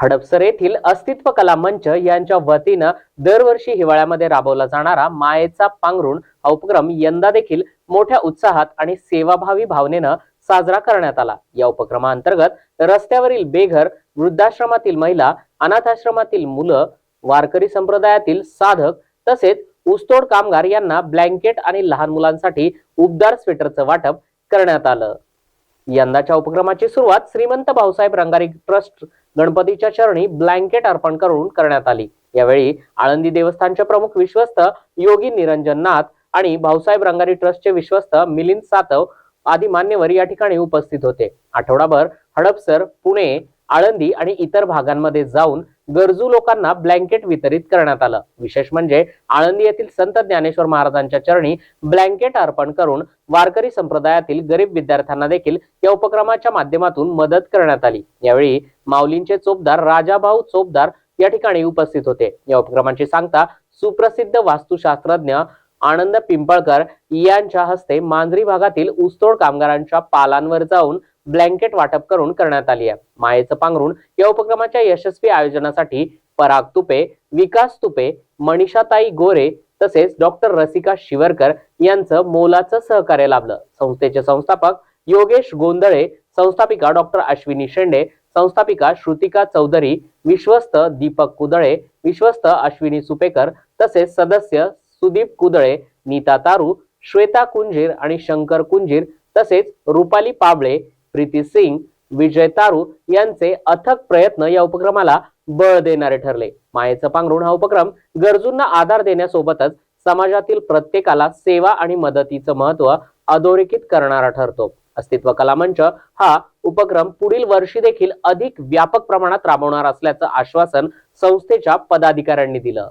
हडपसर येथील अस्तित्व कला मंच यांच्या वतीनं दरवर्षी हिवाळ्यामध्ये राबवला जाणारा मायेचा पांघरुण हा उपक्रम यंदा देखील मोठ्या उत्साहात आणि सेवाभावी भावनेनं साजरा करण्यात आला. या उपक्रमाअंतर्गत रस्त्यावरील बेघर वृद्धाश्रमातील महिला अनाथाश्रमातील मुलं वारकरी संप्रदायातील साधक तसेच ऊसतोड कामगार यांना ब्लँकेट आणि लहान मुलांसाठी उबदार स्वेटरचं वाटप करण्यात आलं. यंदाच्या उपक्रमाची सुरुवात श्रीमंत भाऊसाहेब रंगारी ट्रस्ट गणपतीच्या चरणी ब्लँकेट अर्पण करून करण्यात आली. यावेळी आळंदी देवस्थानचे प्रमुख विश्वस्त योगी निरंजन नाथ आणि भाऊसाहेब रंगारी ट्रस्टचे विश्वस्त मिलिंद सातव आदी मान्यवर या ठिकाणी उपस्थित होते. आठवडाभर हडपसर पुणे आळंदी आणि इतर भागांमध्ये जाऊन गरजू लोकांना ब्लँकेट वितरित करण्यात आलं. विशेष म्हणजे आळंदी येथील संत ज्ञानेश्वर महाराजांच्या चरणी ब्लँकेट अर्पण करून वारकरी संप्रदायातील गरीब विद्यार्थ्यांना देखील या उपक्रमाच्या माध्यमातून मदत करण्यात आली. यावेळी माऊलींचे चोपदार राजाभाऊ चोपदार या ठिकाणी उपस्थित होते. या उपक्रमाची सांगता सुप्रसिद्ध वास्तुशास्त्रज्ञ आनंद पिंपळकर यांच्या हस्ते मांजरी भागातील ऊसतोड कामगारांच्या पालांवर जाऊन ब्लँकेट वाटप करून करण्यात आली आहे. मायेचं पांघरून या उपक्रमाच्या यशस्वी आयोजनासाठी पराग तुपे विकास तुपे मनीषाताई गोरे तसेच डॉक्टर रसिका शिवरकर यांचं मोलाचं सहकार्य लाभलं. संस्थेचे संस्थापक योगेश गोंधळे संस्थापिका डॉक्टर अश्विनी शेंडे संस्थापिका श्रुतिका चौधरी विश्वस्त दीपक कुदळे विश्वस्त अश्विनी सुपेकर तसेच सदस्य सुदीप कुदळे नीता तारू श्वेता कुंजीर आणि शंकर कुंजीर तसेच रुपाली पाबळे प्रीती सिंग विजय तारू यांचे अथक प्रयत्न या उपक्रमाला बळ देणारे ठरले. मायेचं पांघरुण हा उपक्रम गरजूंना आधार देण्यासोबतच समाजातील प्रत्येकाला सेवा आणि मदतीचं महत्त्व अधोरेखित करणारा ठरतो. अस्तित्व कला मंच हा उपक्रम पुढील वर्षी देखील अधिक व्यापक प्रमाणात राबवणार असल्याचं आश्वासन संस्थेच्या पदाधिकाऱ्यांनी दिलं.